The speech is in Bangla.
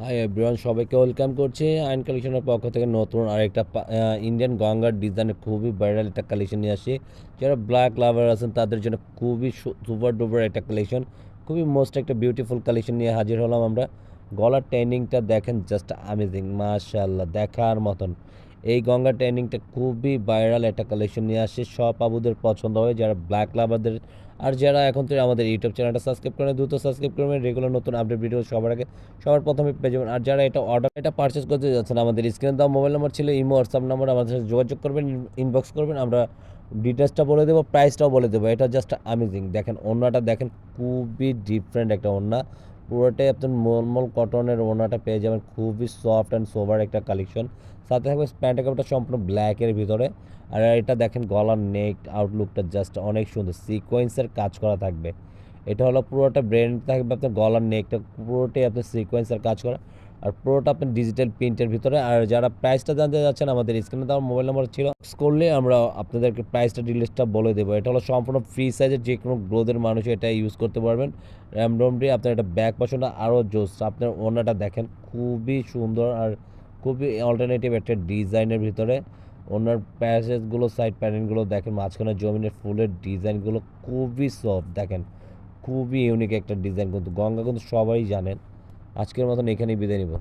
হাই এভরিওয়ান সবাইকে ওয়েলকাম করছি আইন কালেকশনের পক্ষ থেকে নতুন আরেকটা ইন্ডিয়ান গঙ্গার ডিজাইনের খুবই ভাইরাল একটা কালেকশন নিয়ে আসি যারা ব্ল্যাক লাভার আছেন, তাদের জন্য খুবই সুপার ডুপার একটা কালেকশন খুবই মোস্ট একটা বিউটিফুল কালেকশন নিয়ে হাজির হলাম আমরা। গলার ট্রেনিংটা দেখেন জাস্ট আমেজিং মাশাল্লাহ দেখার মতন। এই গঙ্গা ট্রেনিংটা খুবই ভাইরাল একটা কালেকশন নিয়ে আসছে সব আবুদের পছন্দ হয়, যারা ব্ল্যাক লাভারদের আর যারা এখন থেকে আমাদের ইউটিউব চ্যানেলটা সাবস্ক্রাইব করেন দ্রুত সাবস্ক্রাইব করবেন রেগুলার নতুন আপডেট ভিডিও সবার আগে, সবার প্রথমে পেয়ে যাবেন। আর যারা এটা অর্ডার এটা পারচেস করতে যাচ্ছেন, আমাদের স্ক্রিনে দেওয়া মোবাইল নাম্বার ছিল, ইমো হোয়াটসঅ্যাপ নাম্বার আমাদের সাথে যোগাযোগ করবেন ইনবক্স করবেন। আমরা ডিটেলসটা বলে দেবো প্রাইসটাও বলে দেবো। এটা জাস্ট আমেজিং দেখেন, ওড়নাটা দেখেন, খুবই ডিফারেন্ট একটা ওড়না। পুরোটাই আপনার মলমল কটনের ওনাটা পেয়ে যাবেন। খুবই সফট অ্যান্ড সোভার একটা কালেকশন সাথে থাকবে প্যান্ট কাপড়টা সম্পূর্ণ ব্ল্যাকের ভিতরে। আর এটা দেখেন গলার নেক আউটলুকটা জাস্ট অনেক সুন্দর। সিকোয়েন্সের কাজ করা থাকবে। এটা হলো পুরোটা ব্রেন থাকবে আপনার গলার নেকটা পুরোটাই আপনার সিকোয়েন্সের কাজ করা। আর পুরোটা আপনার ডিজিটাল প্রিন্টের ভিতরে। আর যারা প্রাইসটা জানতে যাচ্ছেন, আমাদের স্ক্রিনে দেওয়ার মোবাইল নাম্বার ছিল। করলে আমরা আপনাদেরকে প্রাইসটা ডিটেলসটা বলে দেবো। এটা হলো সম্পূর্ণ ফ্রি সাইজের যে কোনো গ্রোথের মানুষ এটা ইউজ করতে পারবেন। র্যাম র্যামডমটি আপনার এটা ব্যাক পছন্দ আরও জোস। আপনার ওনাটা দেখেন, খুবই সুন্দর আর খুবই অল্টারনেটিভ একটা ডিজাইনের ভিতরে। ওনার প্যাসেজগুলো সাইড প্যানেলগুলো দেখেন, মাঝখানে জমিনের ফুলের ডিজাইনগুলো খুবই সফট দেখেন। খুবই ইউনিক একটা ডিজাইন কিন্তু গঙ্গা কিন্তু সবাই জানেন। আজকের মতন এখানেই বিদায় নিব।